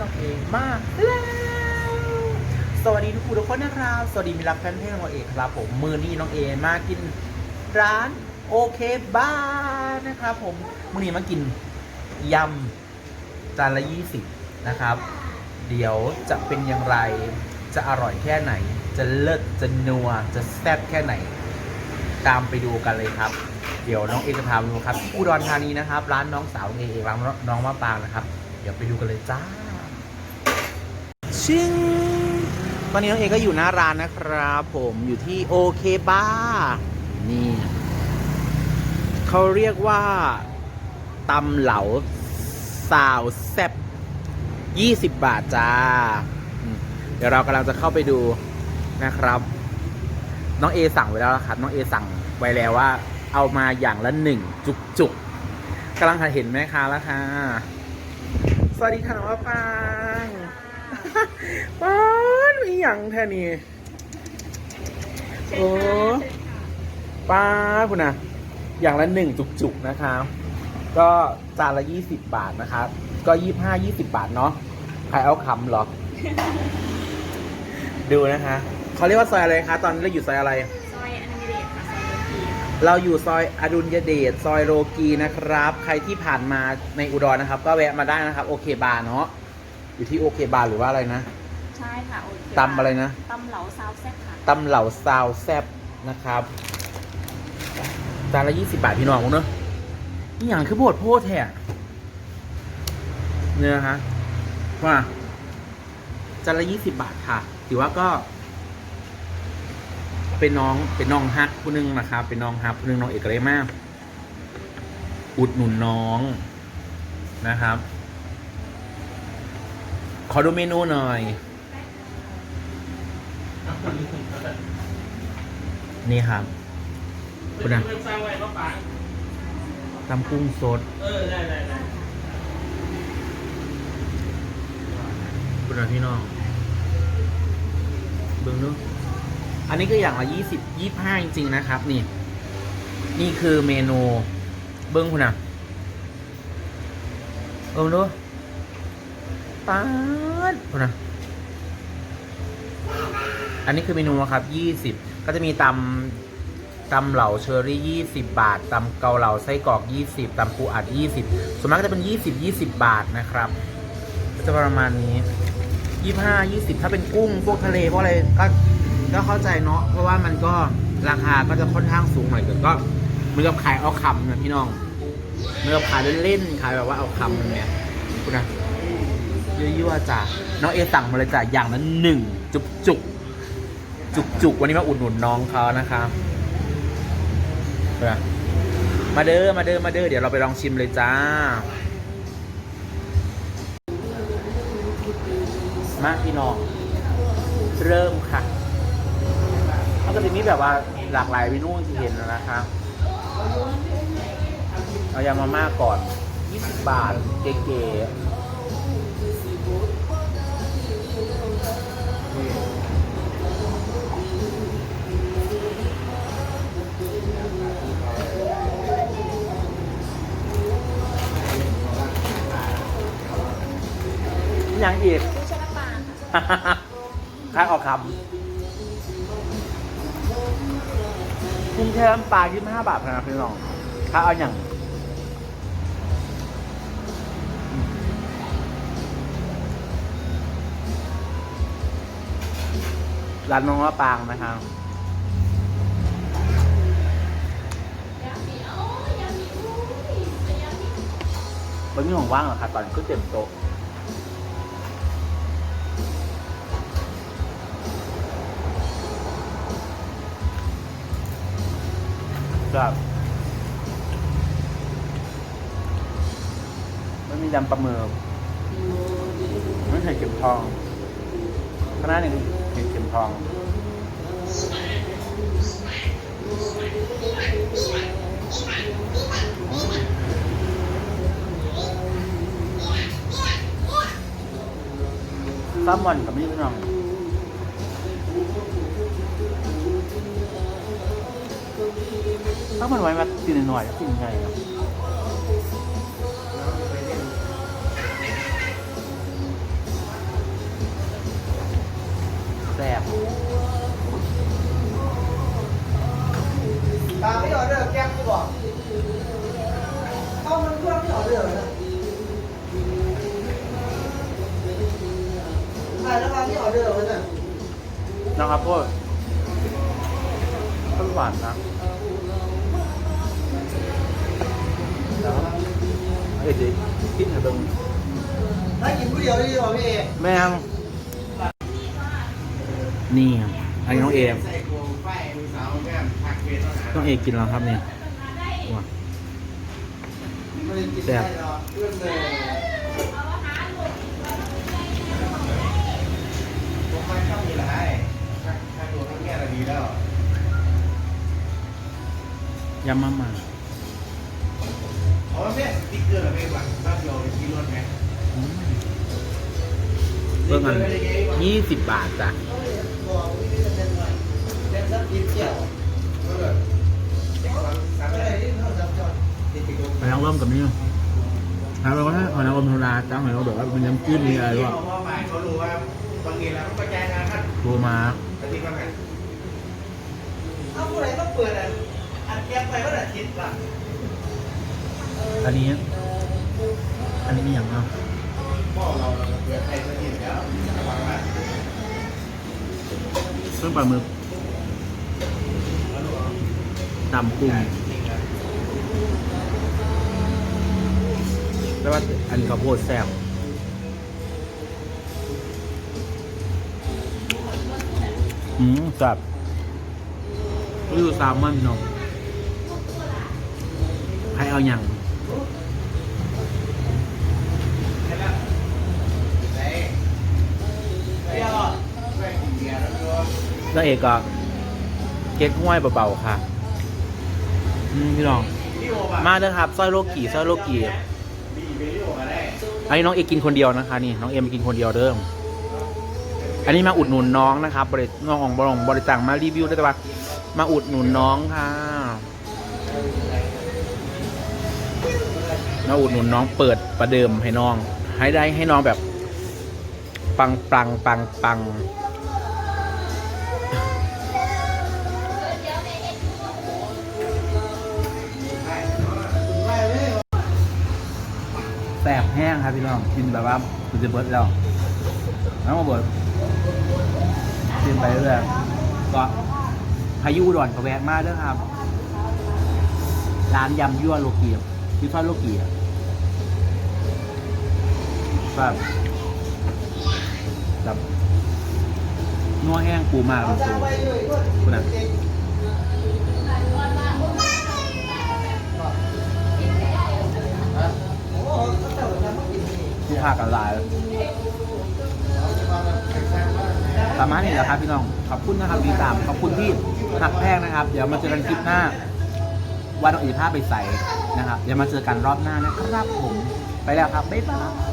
น้องเอมากแล้วสวัสดีทุกผู้ทุกคนนะครับสวัสดีมิรักแฟนเพลงของเอกครับผมมือนี้น้องเอมากินร้านโอเคบ้านะครับผมมือนี้มากินยำจานละ20นะครับ เดี๋ยวจะเป็นอย่างไรจะอร่อยแค่ไหน จะเลิศจะนัวจะแซ่บแค่ไหน ตามไปดูกันเลยครับเดี๋ยวน้องเอจะพาไปดูครับอุดรธานีนะครับ ร้านน้องสาวเอร้านน้องมะปรางนะครับ เดี๋ยวไปดูกันเลยจ้า ชิงตอนนี้น้องเอก็อยู่หน้าร้านนะครับผมอยู่ที่โอเคบ้าร์นี่เขาเรียกว่าตำเหลาสาวแซ่บ20 บาทจ้า เดี๋ยวเรากำลังจะเข้าไปดูนะครับ น้องเอสั่งไว้แล้วครับ น้องเอสั่งไว้แล้วว่า เอามาอย่างละหนึ่งจุกจุกกำลังเห็นแม่ค้าแล้วค่ะ สวัสดีค่ะน้องมปราง ป้านมีอย่างแท่นี้โอ้ป้าคุณนะอย่างละหนึ่งจุกๆนะครับก็จานละยี่สิบบาทนะครับ ก็ยี่ห้ายี่สิบบาทเนาะใครเอาคำเหรอ ดูนะคะเขาเรียกว่าซอยอะไรคะ ตอนนี้เราอยู่ซอยอะไร ซอยอนามิเดตค่ะซอยโรตีค่ะเราอยู่ซอยอดุลยเดชซอยโลกีนะครับ ใครที่ผ่านมาในอุดรนะครับ ก็แวะมาได้นะครับ โอเคบาร์เนาะ อยู่ที่โอเคบาร์หรือว่าอะไรนะ ใช่ค่ะโอเคตำอะไรนะตำเหลาซาวแซ่บค่ะตำเหล่าซาวแซบนะครับจานละยี่สิบาทพี่น้องเนอะนี่อย่างคือโบดโพดแท้เนื้อฮะว่าจานละยี่สิบาทค่ะถือว่าก็ เป็นน้องเป็นน้องฮักผู้หนึงนะครับ เป็นน้องฮักผู้หนึงน้องเอกเลยมาก อุดหนุนน้องนะครับ ขอดูเมนูหน่อย นี่ครับ คุณนะตำกุ้งสดเออได้ได้ได้คุณนะพี่น้องเบิ้งดูอันนี้ก็อย่างละยี่สิบยี่ห้าจริง ๆ นะครับ นี่ นี่คือเมนู เบิ้งคุณนะเบิ้งดู ป๊าดนะอันนี้คือเมนูครับยี่สิบก็จะมีตำตำเหล่าเชอรี่ยี่สิบบาทตำเกาเหลาไส้กรอกยี่สิบตำปูอัดยี่สิบส่วนมากก็จะเป็นยี่สิบยี่สิบบาทนะครับก็จะประมาณนี้ยี่ห้ายี่สิบถ้าเป็นกุ้งพวกทะเลพวกอะไรก็ก็เข้าใจเนาะเพราะว่ามันก็ราคาก็จะค่อนข้างสูงหน่อยแต่ก็เหมือนกับขายเอาคำนะพี่น้องเหมือนกับขายเล่นๆขายแบบว่าเอาคำเนี่ยคุณนะ ยั่วๆจ้ะน้องเอสั่งมาเลยจ้ะอย่างละหนึ่งจุกจุกจุกจุกวันนี้มาอุดหนุนน้องเขานะครับมาเด้อมาเด้อมาเด้อเดี๋ยวเราไปลองชิมเลยจ้า มาพี่น้อง เริ่มค่ะมันก็จะมีแบบว่าหลากหลายเมนูที่เห็นนะครับเอายามาม่าก่อน 20 บาท เก๋ๆ ย่างอีกกุ้งแช่น้ำปลาค่ะค่ายออกคำกุ้งแช่น้ำปลายี่ห้าบาทนะครับพี่น้องถ้าเอาอย่างร้านน้องมะปรางนะครับมันมีของว่างเหรอครับตอนนี้ก็เต็มโต๊ะับไม่มีดำปลาหมึกไม่ใช่เข็มทองข้างหนึ่งเห็นเข็มทองซ้ำวันกับนี่พี่น้อง ถ้ามันไว้มาตีนหน่อยๆตีนไงครับแซ่บตาไม่ห่อเดอแก้มกูบอกเข้ามันเครื่องไม่ออเดอร์นะใช่แล้วตาไม่ออเดอร์มันน่ะนะครับพ่อต้นหวานนะ เอ้ยดิกินให้เบิ่งถ้ากินผู้เดียวได้ดีกว่าพี่เอแม่งนี่ครับอันนี้น้องเอมใส่โคมไฟดูสาวแม่ผักเวทอาหารน้องเอกินแล้วครับเนี่ยว้าไม่ได้กินได้หรอกเพื่อนเลยพวกมันชอบมีหลายถ้าตัวทั้งแง่ละดีแล้วยำมาม่า อ๋อเนี่ยสติ๊กเกอร์อะไรบ้างบ้านเดียวในที่รถไหมอืมเบิ่งกันยี่สิบบาทจ้ะบอกวิธีจะเป็นไงเล่นซับกินเกี่ยวเออเด็กฟังสามอะไรที่เขาจำจอดติดติดไปลองเริ่มกับนี่แล้วเราก็ให้เอาน้ำอมโทราจ้างหน่อยเราบอกว่ามันน้ำจิ้มมีอะไรที่วะเขาพ่อหมายเขารู้ว่าบางทีแล้วมันกระจายงานท่านโทรมาปฏิบัติการเอาผู้ใดต้องเปิดอะอัดเก็บไปว่าอาทิตย์ละ อันนี้ อันนี้มีอย่างเนาะเครื่องปลาหมึกตำกุ้งแล้วว่าอันข้าวโพดแซ่บอืมแซ่บนี่คือแซลมอนเนาะให้เอาอย่าง ไหนเบียร์หรอไม่กิ นเบียร์แล้วเอกก็เก๊กห้วยเบาๆค่ะอืมพี่น้อง มาเด้อครับสร้อยโลกีสร้อยโลกี่อันนี้น้องเอกกินคนเดียวนะคะนี่น้องเอ็มกินคนเดียวเด้ออันนี้มาอุดหนุนน้องนะครับบริน้องของบรองบริจาคมารีวิวได้แต่ว่ามาอุดหนุนน้องค่ะมาอุดหนุนน้องเปิดประเดิมให้น้อง ให้ได้ให้น้องแบบ ปังปังปังปังแสบแห้งครับพี่น้อง กินแบบว่าคุณจะเบิร์ดแล้วน้องมาเบิร์ดกินไปเรื่อยก็พายุอุดอนก็แวะมาเด้อครับ ร้านยำยั่วโลเกียที่ฟ้าโลเกียแบบ แบบนัวแห้งปูมากเอาคุณครูไปเลยก็คุณอะโอ้เขาแต่ว่าไม่กินนี่ลูกค้ากันลายประมาณนี้แหละครับพี่น้อง ขอบคุณนะครับดีตาม ขอบคุณที่หักแพงนะครับ เดี๋ยวมาเจอกันคลิปหน้า วันอีกผ้าไปใส่นะครับ เดี๋ยวมาเจอกันรอบหน้านะครับผม ไปแล้วครับ บ๊ายบาย